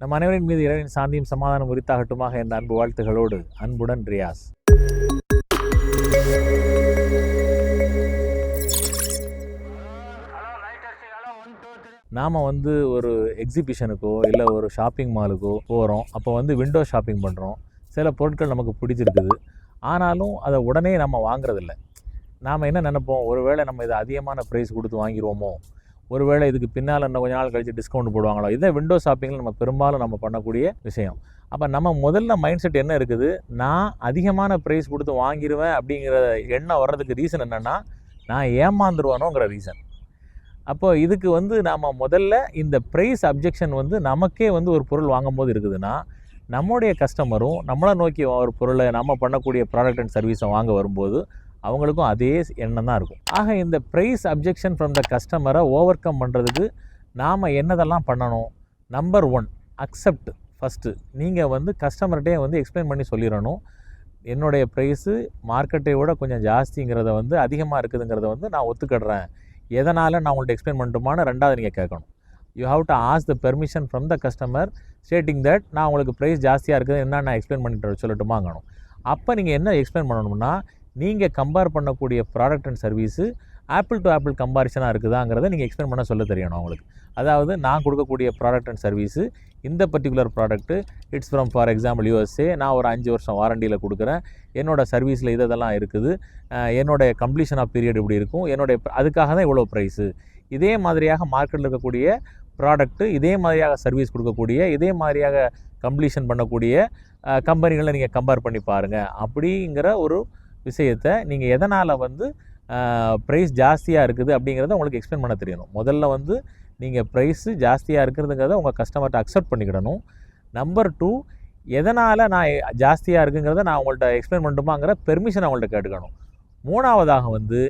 நம் அனைவரின் மீது இறைவன் சாந்தியும் சமாதானம் உரித்தாகட்டுமாக என்ற அன்பு வாழ்த்துகளோடு அன்புடன் ரியாஸ். நாம் வந்து ஒரு எக்ஸிபிஷனுக்கோ இல்லை ஒரு ஷாப்பிங் மாலுக்கோ போகிறோம் அப்போ வந்து விண்டோ ஷாப்பிங் பண்ணுறோம் சில பொருட்கள் நமக்கு பிடிச்சிருக்குது. ஆனாலும் அதை உடனே நம்ம வாங்குறதில்ல. நாம் என்ன நினைப்போம்? ஒருவேளை நம்ம இதை அதிகமான ப்ரைஸ் கொடுத்து வாங்கிடுவோமோ? ஒருவேளை இதுக்கு பின்னால் இன்னும் கொஞ்ச நாள் கழித்து டிஸ்கவுண்ட் போடுவாங்களோ? இதை விண்டோ ஷாப்பிங்கில் நம்ம பெரும்பாலும் நம்ம பண்ணக்கூடிய விஷயம். அப்போ நம்ம முதல்ல மைண்ட் செட் என்ன இருக்குது? நான் அதிகமான ப்ரைஸ் கொடுத்து வாங்கிடுவேன் அப்படிங்கிற எண்ணம் வர்றதுக்கு ரீசன் என்னென்னா நான் ஏமாந்துருவானோங்கிற ரீசன் அப்போ இதுக்கு வந்து நாம் முதல்ல இந்த ப்ரைஸ் அப்ஜெக்ஷன் வந்து நமக்கே வந்து ஒரு பொருள் வாங்கும்போது இருக்குதுன்னா நம்முடைய கஸ்டமரும் நம்மளை நோக்கி ஒரு பொருளை நம்ம பண்ணக்கூடிய ப்ராடக்ட் அண்ட் சர்வீஸை வாங்க வரும்போது அவங்களுக்கும் அதே எண்ணம் தான் இருக்கும். ஆக இந்த ப்ரைஸ் அப்ஜெக்ஷன் ஃப்ரம் த கஸ்டமரை ஓவர் கம் பண்ணுறதுக்கு நாம் என்னதெல்லாம் பண்ணணும்? நம்பர் ஒன் அக்செப்ட் ஃபஸ்ட்டு நீங்கள் வந்து கஸ்டமர்கிட்டே வந்து எக்ஸ்பிளைன் பண்ணி சொல்லிடணும். என்னுடைய ப்ரைஸு மார்க்கெட்டை விட கொஞ்சம் ஜாஸ்திங்கிறத வந்து அதிகமாக இருக்குதுங்கிறத வந்து நான் ஒத்துக்கிடுறேன். எதனால் நான் உங்கள்கிட்ட எக்ஸ்பிளைன் பண்ணட்டுமான்னு ரெண்டாவது நீங்கள் கேட்கணும். You have to ask the permission from the customer stating that நான் உங்களுக்கு ப்ரைஸ் ஜாஸ்தியாக இருக்குது என்ன நான் எக்ஸ்பிளைன் பண்ணிட்டு சொல்லட்டுமாங்கணும். அப்போ நீங்கள் என்ன எக்ஸ்பிளைன் பண்ணணும்னா நீங்கள் கம்பேர் பண்ணக்கூடிய product and service apple to apple கம்பாரிசனாக இருக்குதாங்கிறத நீங்கள் எக்ஸ்பிளைன் பண்ண சொல்ல தெரியணும் அவங்களுக்கு அதாவது நான் கொடுக்கக்கூடிய ப்ராடக்ட் அண்ட் சர்வீஸு இந்த particular product it's from for example USA நான் ஒரு அஞ்சு வருஷம் வாரண்டியில் கொடுக்குறேன். என்னோடய சர்வீஸில் இது இதெல்லாம் இருக்குது. அஹ் கம்ப்ளீஷன் ஆஃப் பீரியட் இப்படி இருக்கும். என்னுடைய அதுக்காக தான் இவ்வளோ ப்ரைஸு இதே மாதிரியாக மார்க்கெட்டில் இருக்கக்கூடிய ப்ராடக்ட்டு இதே மாதிரியாக சர்வீஸ் கொடுக்கக்கூடிய இதே மாதிரியாக கம்ப்ளீஷன் பண்ணக்கூடிய கம்பெனிகளை நீங்கள் கம்பேர் பண்ணி பாருங்கள் அப்படிங்கிற ஒரு விஷயத்தை நீங்கள் எதனால் வந்து ப்ரைஸ் ஜாஸ்தியாக இருக்குது அப்படிங்கிறத உங்களுக்கு எக்ஸ்பிளைன் பண்ண தெரியணும். முதல்ல வந்து நீங்கள் ப்ரைஸு ஜாஸ்தியாக இருக்கிறதுங்கிறத உங்கள் கஸ்டமர்கிட்ட அக்செப்ட் பண்ணிக்கிடணும். நம்பர் டூ எதனால் நான் ஜாஸ்தியாக இருக்குங்கிறத நான் உங்கள்கிட்ட எக்ஸ்பிளைன் பண்ணட்டுமாங்கிற பெர்மிஷன் அவங்கள்ட்ட கேட்டுக்கணும். மூணாவதாக வந்து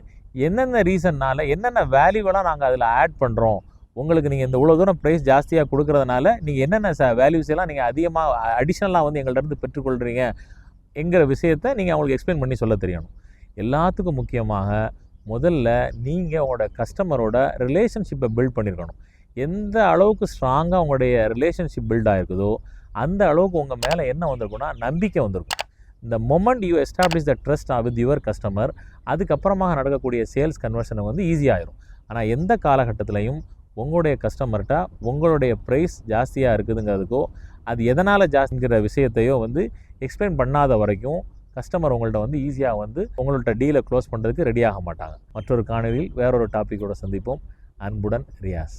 என்னென்ன ரீசன்னால் என்னென்ன வேல்யூவெல்லாம் நாங்கள் அதில் ஆட் பண்ணுறோம் உங்களுக்கு நீங்கள் இந்த இவ்வளோ தூரம் ப்ரைஸ் ஜாஸ்தியாக கொடுக்குறதுனால நீங்கள் என்னென்ன ச வேல்யூஸ் எல்லாம் நீங்கள் அதிகமாக அடிஷ்னலாக வந்து எங்கள்கிட்ட இருந்து பெற்றுக்கொள்கிறீங்க என்கிற விஷயத்தை நீங்கள் அவங்களுக்கு எக்ஸ்பிளைன் பண்ணி சொல்ல தெரியணும். எல்லாத்துக்கும் முக்கியமாக முதல்ல நீங்கள் உங்களோட கஸ்டமரோட ரிலேஷன்ஷிப்பை பில்ட் பண்ணியிருக்கணும் எந்த அளவுக்கு ஸ்ட்ராங்காக உங்களுடைய ரிலேஷன்ஷிப் பில்ட் ஆகிருக்குதோ அந்த அளவுக்கு உங்கள் மேலே என்ன வந்திருக்குன்னா நம்பிக்கை வந்திருக்கும். இந்த moment you establish the trust with your customer அதுக்கப்புறமாக நடக்கக்கூடிய சேல்ஸ் கன்வர்ஷனை வந்து ஈஸியாகிடும் ஆனால் எந்த காலகட்டத்திலையும் உங்களுடைய கஸ்டமர்கிட்ட உங்களுடைய ப்ரைஸ் ஜாஸ்தியாக இருக்குதுங்கிறதுக்கோ அது எதனால் ஜாஸ்திங்கிற விஷயத்தையோ வந்து எக்ஸ்பிளைன் பண்ணாத வரைக்கும் கஸ்டமர் உங்கள்ட்ட வந்து ஈஸியாக வந்து உங்கள்ட்ட டீலை க்ளோஸ் பண்ணுறதுக்கு ரெடி ஆக மாட்டாங்க. மற்றொரு காணொலியில் வேறொரு டாப்பிக்கோட சந்திப்போம். அன்புடன் ரியாஸ்.